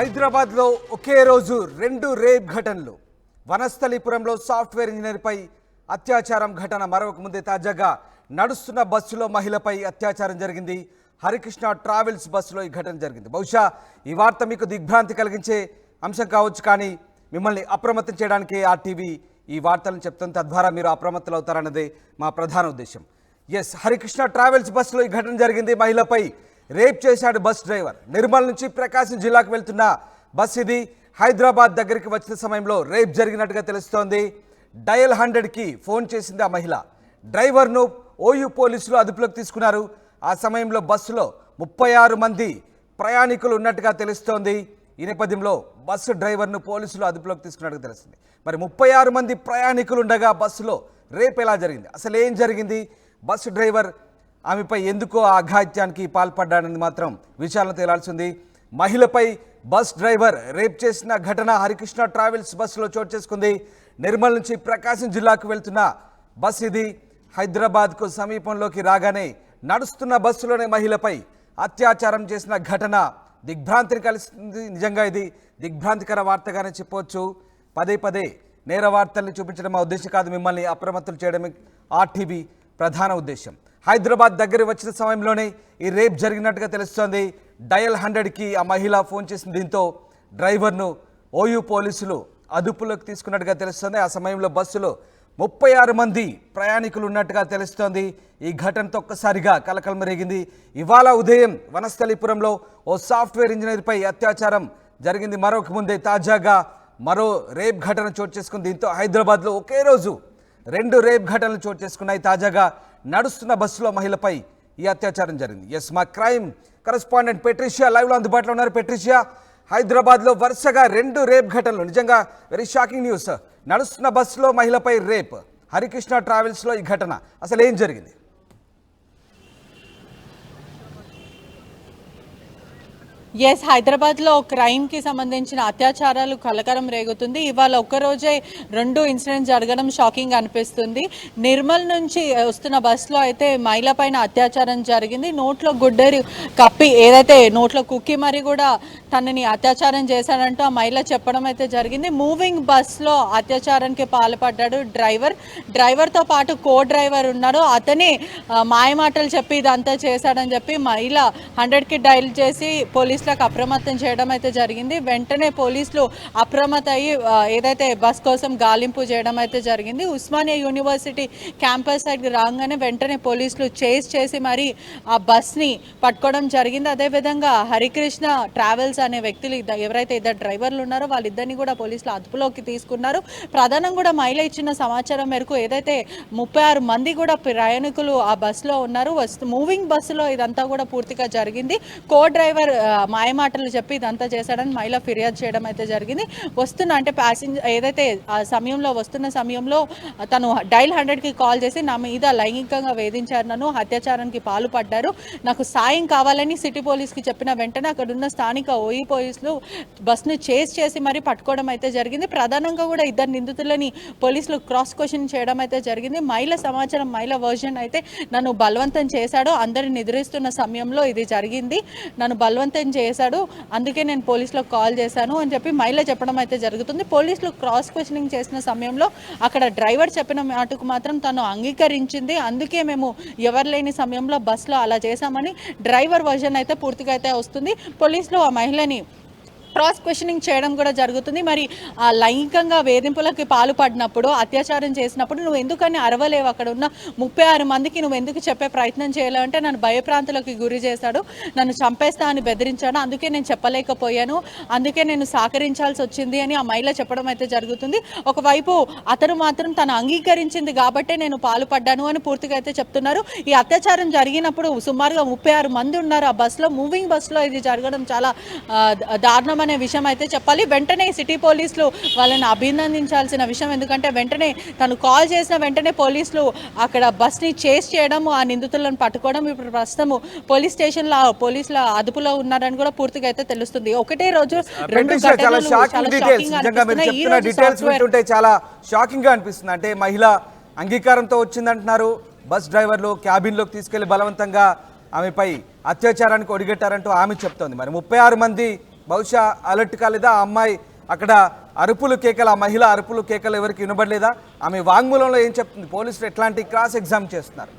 హైదరాబాద్లో ఒకే రోజు రెండు రేప్ ఘటనలు. వనస్థలిపురంలో సాఫ్ట్వేర్ ఇంజనీర్పై అత్యాచారం ఘటన మరొక ముందే తాజాగా నడుస్తున్న బస్సులో మహిళపై అత్యాచారం జరిగింది. హరికృష్ణ ట్రావెల్స్ బస్సులో ఈ ఘటన జరిగింది. బహుశా ఈ వార్త మీకు దిగ్భ్రాంతి కలిగించే అంశం కావచ్చు కానీ మిమ్మల్ని అప్రమత్తం చేయడానికి ఆ టీవీ ఈ వార్తలను చెప్తుంది. తద్వారా మీరు అప్రమత్తలు అవుతారన్నదే మా ప్రధాన ఉద్దేశం. ఎస్ హరికృష్ణ ట్రావెల్స్ బస్సులో ఈ ఘటన జరిగింది. మహిళపై రేప్ చేశాడు బస్ డ్రైవర్. నిర్మల్ నుంచి ప్రకాశం జిల్లాకు వెళ్తున్న బస్ ఇది హైదరాబాద్ దగ్గరికి వచ్చిన సమయంలో రేప్ జరిగినట్టుగా తెలుస్తోంది. డయల్ హండ్రెడ్కి ఫోన్ చేసింది ఆ మహిళ. డ్రైవర్ను ఓయూ పోలీసులు అదుపులోకి తీసుకున్నారు. ఆ సమయంలో బస్సులో ముప్పై ఆరు మంది ప్రయాణికులు ఉన్నట్టుగా తెలుస్తోంది. ఈ నేపథ్యంలో బస్సు డ్రైవర్ను పోలీసులు అదుపులోకి తీసుకున్నట్టుగా తెలుస్తుంది. మరి ముప్పై ఆరు మంది ప్రయాణికులు ఉండగా బస్సులో రేప్ ఎలా జరిగింది? అసలు ఏం జరిగింది? బస్సు డ్రైవర్ ఆమెపై ఎందుకో ఆఘాత్యానికి పాల్పడ్డానని పాల్పడ్డాడని మాత్రం విచారణ తేలాల్సింది. మహిళపై బస్ డ్రైవర్ రేప్ చేసిన ఘటన హరికృష్ణ ట్రావెల్స్ బస్సులో చోటు చేసుకుంది. నిర్మల్ నుంచి ప్రకాశం జిల్లాకు వెళ్తున్న బస్ ఇది. హైదరాబాద్కు సమీపంలోకి రాగానే నడుస్తున్న బస్సులోనే మహిళపై అత్యాచారం చేసిన ఘటన దిగ్భ్రాంతిని కలిసింది నిజంగా ఇది దిగ్భ్రాంతికర వార్తగానే చెప్పవచ్చు. పదే పదే నేర వార్తల్ని చూపించడం మా ఉద్దేశం కాదు. మిమ్మల్ని అప్రమత్తులు చేయడమే ఆర్టీవీ ప్రధాన ఉద్దేశం హైదరాబాద్ దగ్గర వచ్చిన సమయంలోనే ఈ రేప్ జరిగినట్టుగా తెలుస్తోంది. డయల్ హండ్రెడ్కి ఆ మహిళ ఫోన్ చేసిన దీంతో డ్రైవర్ను ఓయూ పోలీసులు అదుపులోకి తీసుకున్నట్టుగా తెలుస్తోంది. ఆ సమయంలో బస్సులో ముప్పై ఆరు మంది ప్రయాణికులు ఉన్నట్టుగా తెలుస్తోంది. ఈ ఘటనతో ఒక్కసారిగా కలకలం రేగింది. ఇవాళ ఉదయం వనస్థలిపురంలో ఓ సాఫ్ట్వేర్ ఇంజనీర్పై అత్యాచారం జరిగింది. మరొక ముందే తాజాగా మరో రేప్ ఘటన చోటు చేసుకుంది. దీంతో హైదరాబాద్లో ఒకే రోజు రెండు రేప్ ఘటనలు చోటు చేసుకున్నాయి తాజాగా. నడుస్తున్న బస్సులో మహిళపై ఈ అత్యాచారం జరిగింది. ఎస్ మా క్రైమ్ కరస్పాండెంట్ పెట్రిషియా లైవ్లో అందుబాటులో ఉన్నారు. పెట్రిషియా హైదరాబాద్లో వరుసగా రెండు రేప్ ఘటనలు. నిజంగా వెరీ షాకింగ్ న్యూస్ నడుస్తున్న బస్సులో మహిళపై రేప్. హరికృష్ణ ట్రావెల్స్లో ఈ ఘటన. అసలు ఏం జరిగింది? ఎస్ హైదరాబాద్లో క్రైమ్కి సంబంధించిన అత్యాచారాలు కలకరం రేగుతుంది. ఇవాళ ఒక్కరోజే రెండు ఇన్సిడెంట్స్ జరగడం షాకింగ్ అనిపిస్తుంది. నిర్మల్ నుంచి వస్తున్న బస్సులో అయితే మహిళ పైన అత్యాచారం జరిగింది. నోట్లో గుడ్డరి కప్పి ఏదైతే నోట్లో కుక్కి మరి కూడా తనని అత్యాచారం చేశాడంటూ ఆ మహిళ చెప్పడం అయితే జరిగింది. మూవింగ్ బస్సులో అత్యాచారానికి పాల్పడ్డాడు డ్రైవర్. డ్రైవర్తో పాటు కో డ్రైవర్ ఉన్నాడు. అతనే మాయమాటలు చెప్పి ఇదంతా చేశాడని చెప్పి మహిళ హండ్రెడ్కి డైల్ చేసి పోలీసులకు అప్రమత్తం చేయడం అయితే జరిగింది. వెంటనే పోలీసులు అప్రమత్త అయ్యి ఏదైతే బస్ కోసం గాలింపు చేయడం అయితే జరిగింది. ఉస్మానియా యూనివర్సిటీ క్యాంపస్ సైడ్ రాగానే వెంటనే పోలీసులు చేస్ చేసి మరి ఆ బస్ని పట్టుకోవడం జరిగింది. అదేవిధంగా హరికృష్ణ ట్రావెల్స్ అనే వ్యక్తులు ఎవరైతే ఇద్దరు డ్రైవర్లు ఉన్నారో వాళ్ళిద్దరిని కూడా పోలీసులు అదుపులోకి తీసుకున్నారు. ప్రధానం కూడా మహిళ ఇచ్చిన సమాచారం మేరకు ఏదైతే ముప్పై ఆరు మంది కూడా ప్రయాణికులు ఆ బస్సులో ఉన్నారు. వస్తు మూవింగ్ బస్సులో ఇదంతా కూడా పూర్తిగా జరిగింది. కో డ్రైవర్ మాయమాటలు చెప్పి ఇదంతా చేశాడని మహిళ ఫిర్యాదు చేయడం అయితే జరిగింది. వస్తున్న అంటే ప్యాసింజర్ ఏదైతే ఆ సమయంలో వస్తున్న సమయంలో తను డైల్ హండ్రెడ్కి కాల్ చేసి నా మీద లైంగికంగా వేధించారు నన్ను అత్యాచారానికి పాల్పడ్డారు. నాకు సాయం కావాలని సిటీ పోలీస్కి చెప్పిన వెంటనే అక్కడ ఉన్న స్థానిక ఓయి పోలీసులు బస్ను చేజ్ చేసి మరి పట్టుకోవడం అయితే జరిగింది. ప్రధానంగా కూడా ఇద్దరు నిందితులని పోలీసులు క్రాస్ క్వశ్చన్ చేయడం అయితే జరిగింది. మహిళ సమాచారం మహిళ వర్జన్ అయితే నన్ను బలవంతం చేశాడు. అందరిని నిద్రిస్తున్న సమయంలో ఇది జరిగింది. నన్ను బలవంతం చేశాడు. అందుకే నేను పోలీసులకు కాల్ చేశాను అని చెప్పి మహిళ చెప్పడం అయితే జరుగుతుంది. పోలీసులు క్రాస్ క్వశ్చనింగ్ చేసిన సమయంలో అక్కడ డ్రైవర్ చెప్పిన మాటకు మాత్రం తను అంగీకరించింది. అందుకే మేము ఎవరు లేని సమయంలో బస్సులో అలా చేశామని డ్రైవర్ వర్జన్ అయితే పూర్తిగా అయితే వస్తుంది. పోలీసులు ఆ మహిళని క్రాస్ క్వశ్చనింగ్ చేయడం కూడా జరుగుతుంది. మరి ఆ లైంగికంగా వేధింపులకి పాల్పడినప్పుడు అత్యాచారం చేసినప్పుడు నువ్వు ఎందుకని అరవలేవు? అక్కడ ఉన్న ముప్పై ఆరు మందికి నువ్వు ఎందుకు చెప్పే ప్రయత్నం చేయలేవు? అంటే నన్ను భయప్రాంతులకు గురి చేశాడు. నన్ను చంపేస్తా అని బెదిరించాడు. అందుకే నేను చెప్పలేకపోయాను. అందుకే నేను సహకరించాల్సి వచ్చింది అని ఆ మహిళ చెప్పడం అయితే జరుగుతుంది. ఒకవైపు అతను మాత్రం తను అంగీకరించింది కాబట్టే నేను పాల్పడ్డాను అని పూర్తిగా అయితే చెప్తున్నారు. ఈ అత్యాచారం జరిగినప్పుడు సుమారుగా ముప్పై ఆరు మంది ఉన్నారు. ఆ బస్సులో మూవింగ్ బస్సులో ఇది జరగడం చాలా దారుణం అనే విషయం అయితే చెప్పాలి. వెంటనే సిటీ పోలీసులు వాళ్ళని అభినందించాల్సిన విషయం ఎందుకంటే వెంటనే తను కాల్ చేసిన వెంటనే పోలీసులు అక్కడ బస్ని చేస్ చేయడం ఆ నిందితులను పట్టుకోవడం ఇప్పుడు ప్రస్తుతం పోలీస్ స్టేషన్లో పోలీసుల అదుపులో ఉన్నారని కూడా పూర్తిగా అయితే తెలుస్తుంది. ఒకటే రోజు రెండు చాలా షాకింగ్గా అనిపిస్తుంది. అంటే మహిళ అంగీకారంతో వచ్చిందంటున్నారు. బస్ డ్రైవర్లు క్యాబిన్లోకి తీసుకెళ్ళి బలవంతంగా ఆమెపై అత్యాచారానికి ఒడిగట్టారంటూ ఆమె చెప్తోంది. మరి ముప్పై ఆరు మంది బహుశా అలర్ట్ కాలేదా? ఆ అమ్మాయి అక్కడ అరుపులు కేకలు ఆ మహిళ అరుపులు కేకలు ఎవరికి వినబడలేదా? ఆమె వాంగ్మూలంలో ఏం చెప్తుంది? పోలీసులు ఎట్లాంటి క్రాస్ ఎగ్జామ్ చేస్తున్నారు?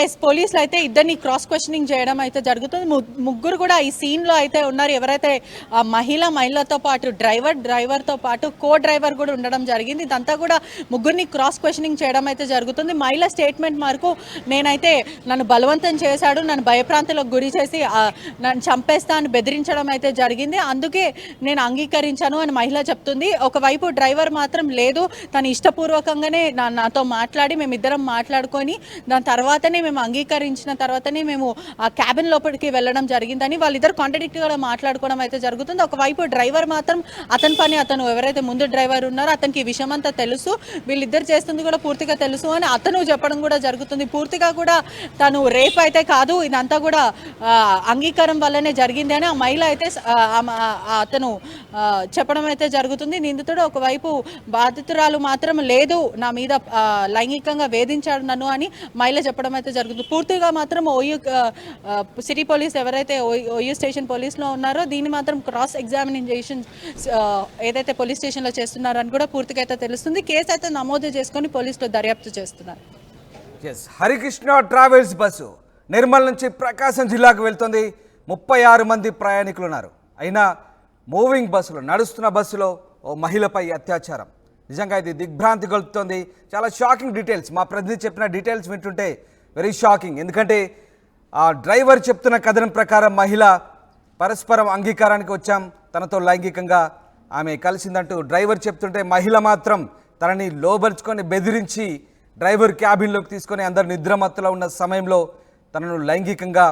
ఎస్ పోలీసులు అయితే ఇద్దరిని క్రాస్ క్వశ్చనింగ్ చేయడం అయితే జరుగుతుంది. ముగ్గురు కూడా ఈ సీన్లో అయితే ఉన్నారు. ఎవరైతే ఆ మహిళ మహిళతో పాటు డ్రైవర్ డ్రైవర్తో పాటు కో డ్రైవర్ కూడా ఉండడం జరిగింది. ఇదంతా కూడా ముగ్గురిని క్రాస్ క్వశ్చనింగ్ చేయడం అయితే జరుగుతుంది. మహిళ స్టేట్మెంట్ వరకు నేనైతే నన్ను బలవంతం చేశాడు నన్ను భయప్రాంతలకు గురి చేసి నన్ను చంపేస్తా అని బెదిరించడం అయితే జరిగింది. అందుకే నేను అంగీకరించాను అని మహిళ చెప్తుంది. ఒకవైపు డ్రైవర్ మాత్రం లేదు తను ఇష్టపూర్వకంగానే నా నాతో మాట్లాడి మేమిద్దరం మాట్లాడుకొని దాని తర్వాత తర్వాతనే మేము అంగీకరించిన తర్వాతనే మేము ఆ క్యాబిన్ లోపలికి వెళ్ళడం జరిగిందని వాళ్ళిద్దరు కాంట్రడిక్ట్గా మాట్లాడుకోవడం అయితే జరుగుతుంది. ఒకవైపు డ్రైవర్ మాత్రం అతని పని అతను ఎవరైతే ముందు డ్రైవర్ ఉన్నారో అతనికి విషయం అంతా తెలుసు. వీళ్ళిద్దరు చేస్తుంది కూడా పూర్తిగా తెలుసు అని అతను చెప్పడం కూడా జరుగుతుంది. పూర్తిగా కూడా తను రేప్ అయితే కాదు ఇదంతా కూడా అంగీకారం వల్లనే జరిగింది అని ఆ మహిళ అయితే అతను చెప్పడం అయితే జరుగుతుంది. నిందితుడు ఒకవైపు బాధితురాలు మాత్రం లేదు నా మీద లైంగికంగా వేధించాడు నన్ను అని మహిళ చెప్పడం అయితే జరుగుతుంది. పూర్తిగా మాత్రం ఓయూ సిటీ పోలీస్ ఎవరైతే ఓయూ స్టేషన్ పోలీస్లో ఉన్నారో దీన్ని మాత్రం క్రాస్ ఎగ్జామినేషన్ ఏదైతే పోలీస్ స్టేషన్లో చేస్తున్నారని కూడా పూర్తిగా అయితే తెలుస్తుంది. కేసు అయితే నమోదు చేసుకొని పోలీసులు దర్యాప్తు చేస్తున్నారు. S Harikrishna travels bus Nirmal నుంచి ప్రకాశం జిల్లాకు వెళ్తుంది. ముప్పై ఆరు మంది ప్రయాణికులు ఉన్నారు అయినా మూవింగ్ బస్సులో నడుస్తున్న బస్సులో ఓ మహిళపై అత్యాచారం. నిజంగా ఇది దిగ్భ్రాంతి గొలుపుతోంది. చాలా షాకింగ్ డీటెయిల్స్. మా ప్రతినిధి చెప్పిన డీటెయిల్స్ వింటుంటే వెరీ షాకింగ్ ఎందుకంటే ఆ డ్రైవర్ చెప్తున్న కథనం ప్రకారం మహిళ పరస్పరం అంగీకారానికి వచ్చాం. తనతో లైంగికంగా ఆమె కలిసిందంటూ డ్రైవర్ చెప్తుంటే మహిళ మాత్రం తనని లోబరుచుకొని బెదిరించి డ్రైవర్ క్యాబిన్లోకి తీసుకొని అందరు నిద్రమత్తులో ఉన్న సమయంలో తనను లైంగికంగా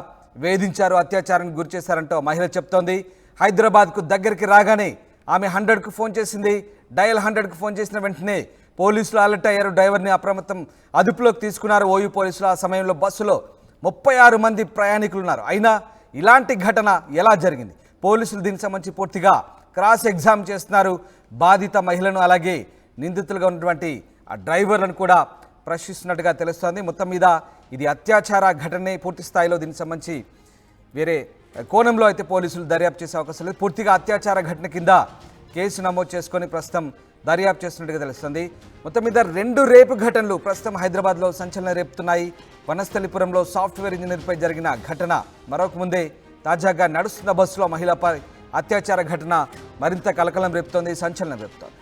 వేధించారు అత్యాచారానికి గురి చేశారంటూ మహిళ చెప్తోంది. హైదరాబాద్కు దగ్గరికి రాగానే ఆమె హండ్రెడ్కు ఫోన్ చేసింది. డయల్ హండ్రెడ్కు ఫోన్ చేసిన వెంటనే పోలీసులు అలర్ట్ అయ్యారు. డ్రైవర్ని అప్రమత్తం అదుపులోకి తీసుకున్నారు. ఓయూ పోలీసులు ఆ సమయంలో బస్సులో ముప్పై ఆరు మంది ప్రయాణికులు ఉన్నారు అయినా ఇలాంటి ఘటన ఎలా జరిగింది? పోలీసులు దీనికి సంబంధించి పూర్తిగా క్రాస్ ఎగ్జామ్ చేస్తున్నారు. బాధిత మహిళను అలాగే నిందితులుగా ఉన్నటువంటి ఆ డ్రైవర్లను కూడా ప్రశ్నిస్తున్నట్టుగా తెలుస్తోంది. మొత్తం మీద ఇది అత్యాచార ఘటనే పూర్తి స్థాయిలో దీనికి సంబంధించి వేరే కోణంలో అయితే పోలీసులు దర్యాప్తు చేసే అవకాశం లేదు. పూర్తిగా అత్యాచార ఘటన కింద కేసు నమోదు చేసుకొని ప్రస్తుతం దర్యాప్తు చేస్తున్నట్టుగా తెలుస్తుంది. మొత్తం మీద రెండు రేపు ఘటనలు ప్రస్తుతం హైదరాబాద్లో సంచలనం రేపుతున్నాయి. వనస్థలిపురంలో సాఫ్ట్వేర్ ఇంజనీర్పై జరిగిన ఘటన మరొక ముందే తాజాగా నడుస్తున్న బస్సులో మహిళపై అత్యాచార ఘటన మరింత కలకలం రేపుతోంది సంచలనం రేపుతోంది.